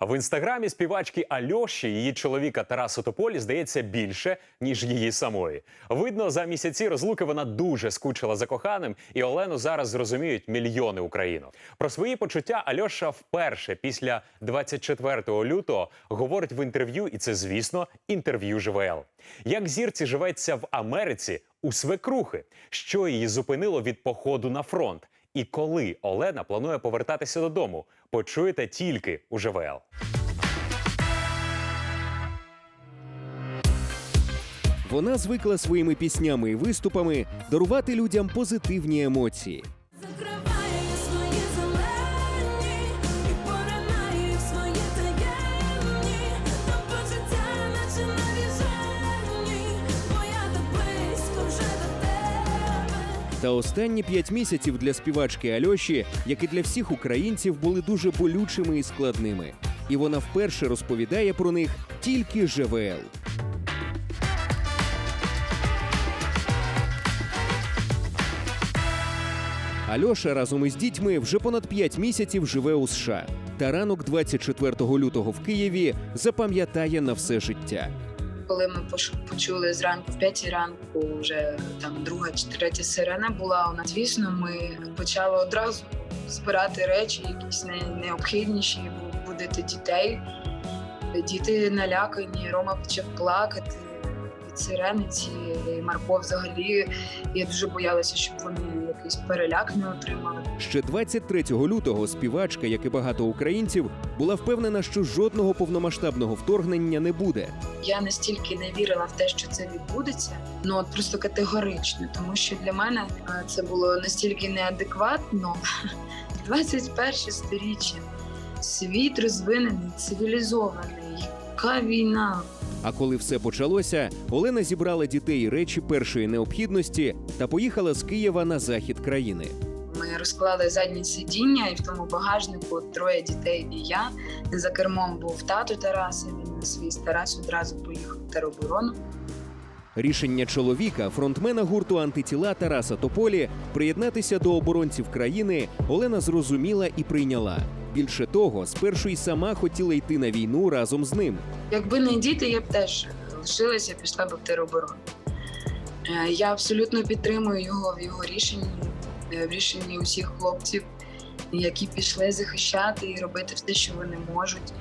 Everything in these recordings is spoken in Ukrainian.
В інстаграмі співачки Альоші її чоловіка Тарасу Тополі здається більше ніж її самої. Видно, за місяці розлуки вона дуже скучила за коханим, і Олену зараз зрозуміють мільйони українок. Про свої почуття Альоша вперше після 24 лютого говорить в інтерв'ю, і це, звісно, інтерв'ю ЖВЛ. Як зірці живеться в Америці у свекрухи, що її зупинило від походу на фронт, і коли Олена планує повертатися додому, почуєте тільки у ЖВЛ. Вона звикла своїми піснями і виступами дарувати людям позитивні емоції. Та останні п'ять місяців для співачки Альоші, як і для всіх українців, були дуже болючими і складними. І вона вперше розповідає про них тільки ЖВЛ. Альоша разом із дітьми вже понад 5 місяців живе у США. Та ранок 24 лютого в Києві запам'ятає на все життя. Коли ми почули зранку в п'ятій ранку, вже там друга чи третя сирена була у нас. Звісно, ми почали одразу збирати речі, якісь найнеобхідніші, будити дітей. Діти налякані, Рома почав плакати сирени цієї. Марко взагалі. Я дуже боялася, щоб вони якийсь переляк не отримали. Ще 23 лютого співачка, як і багато українців, була впевнена, що жодного повномасштабного вторгнення не буде. Я настільки не вірила в те, що це відбудеться, ну от просто категорично, тому що для мене е, це було настільки неадекватно. 21 сторіччя, світ розвинений, цивілізований. Яка війна? А коли все почалося, Олена зібрала дітей і речі першої необхідності та поїхала з Києва на захід країни. Ми розклали задні сидіння, і в тому багажнику троє дітей і я. За кермом був тато Тараса. Він на свій Тарас одразу поїхав в тероборону. Рішення чоловіка, фронтмена гурту антитіла Тараса Тополі, приєднатися до оборонців країни Олена зрозуміла і прийняла. Більше того, спершу й сама хотіла йти на війну разом з ним. Якби не діти, я б теж лишилася, пішла б в тероборону. Е, Я абсолютно підтримую його в його рішенні, е, в рішенні усіх хлопців, які пішли захищати і робити все, що вони можуть.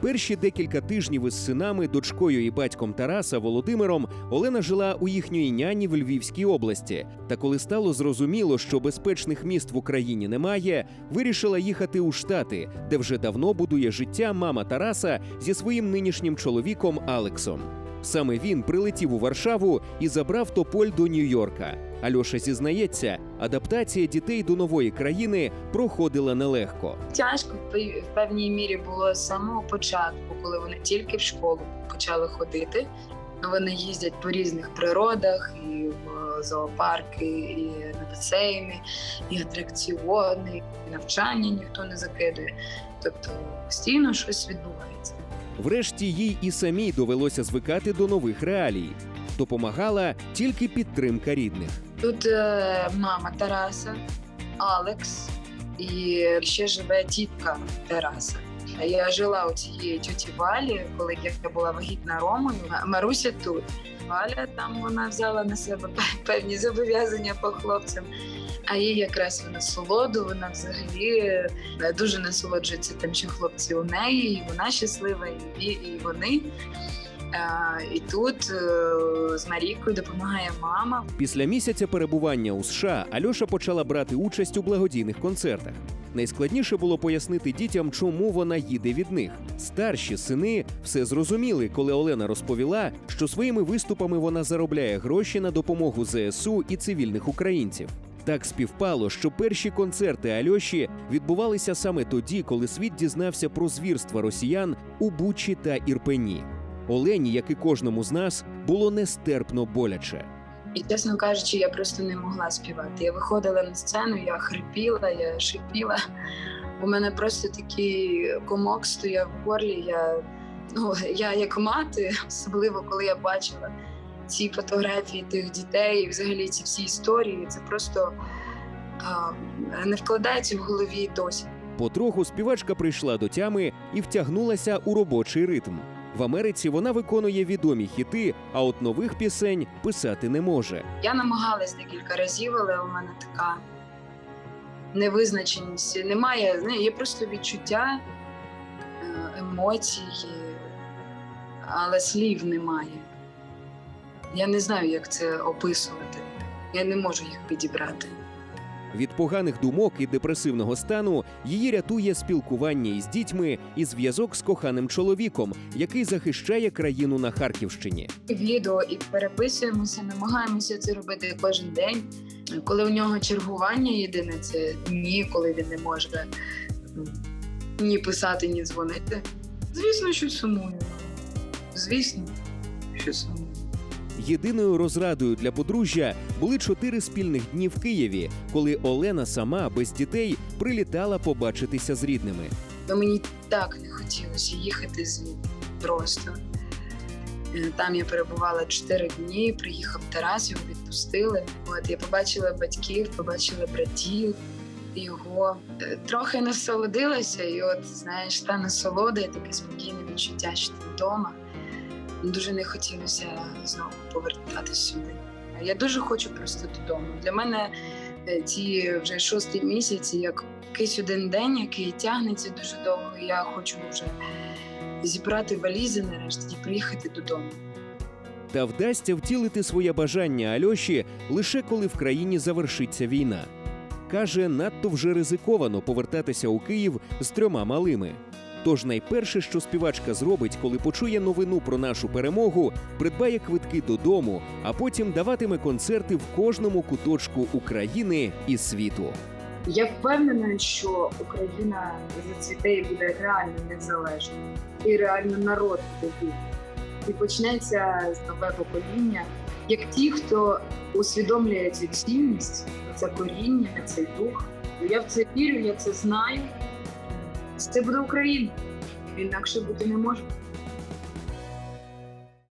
Перші декілька тижнів із синами, дочкою і батьком Тараса Володимиром Олена жила у їхньої няні в Львівській області. Та коли стало зрозуміло, що безпечних міст в Україні немає, вирішила їхати у Штати, де вже давно будує життя мама Тараса зі своїм нинішнім чоловіком Алексом. Саме він прилетів у Варшаву і забрав тополь до Нью-Йорка. Альоша зізнається, адаптація дітей до нової країни проходила нелегко. Тяжко в певній мірі було з самого початку, коли вони тільки в школу почали ходити. Вони їздять по різних природах, і в зоопарки, і на басейни, і атракціони, і навчання ніхто не закидує. Тобто постійно щось відбувається. Врешті їй і самій довелося звикати до нових реалій. Допомагала тільки підтримка рідних. Тут е, мама Тараса, Алекс і ще живе тітка Тараса. Я жила у цієї тьоті Валі, коли я була вагітна Ромою. Маруся тут. Валя там вона взяла на себе певні зобов'язання по хлопцям. А їй якраз вона солоду, вона взагалі е, дуже насолоджується тим, що хлопці у неї, і вона щаслива, і, і вони. І тут е, з Марійкою допомагає мама. Після місяця перебування у США Альоша почала брати участь у благодійних концертах. Найскладніше було пояснити дітям, чому вона їде від них. Старші сини все зрозуміли, коли Олена розповіла, що своїми виступами вона заробляє гроші на допомогу ЗСУ і цивільних українців. Так співпало, що перші концерти Альоші відбувалися саме тоді, коли світ дізнався про звірства росіян у Бучі та Ірпені. Олені, як і кожному з нас, було нестерпно боляче. І чесно кажучи, я просто не могла співати. Я виходила на сцену, я хрипіла, я шипіла. У мене просто такий комок стояв в горлі. Я, ну, я як мати, особливо коли я бачила ці фотографії тих дітей, і взагалі ці всі історії, це просто е, не вкладається в голові досі. Потроху співачка прийшла до тями і втягнулася у робочий ритм. В Америці вона виконує відомі хіти, а от нових пісень писати не може. Я намагалась декілька разів, але у мене така невизначеність. Немає, є просто відчуття, е, емоцій, але слів немає. Я не знаю, як це описувати. Я не можу їх підібрати. Від поганих думок і депресивного стану її рятує спілкування із дітьми і зв'язок з коханим чоловіком, який захищає країну на Харківщині. Відео і переписуємося, намагаємося це робити кожен день. Коли у нього чергування єдине, це дні, коли він не може ну, ні писати, ні дзвонити. Звісно, що сумую. Звісно, що сумую. Єдиною розрадою для подружжя були чотири спільних дні в Києві, коли Олена сама без дітей прилітала побачитися з рідними. Мені так не хотілося їхати звідти просто. Е, Там я перебувала чотири дні, приїхав Тарас, його відпустили. От я побачила батьків, побачила братів його. Е, Трохи насолодилася, і от знаєш, та насолода, і таке спокійне відчуття, що ти вдома. Дуже не хотілося знову повертатися сюди. Я дуже хочу просто додому. Для мене е, ці вже шостий місяць, як якийсь один день, який тягнеться дуже довго. Я хочу вже зібрати валізи нарешті і приїхати додому. Та вдасться втілити своє бажання Альоші лише коли в країні завершиться війна. Каже, надто вже ризиковано повертатися у Київ з трьома малими. Тож найперше, що співачка зробить, коли почує новину про нашу перемогу, придбає квитки додому, а потім даватиме концерти в кожному куточку України і світу. Я впевнена, що Україна зацвіте і буде реально незалежною, і реально народ буде. І почнеться з нове покоління, як ті, хто усвідомлює цю цінність, це коріння, цей дух. Я в це вірю, я це знаю. Це буде Україна. Інакше бути не може.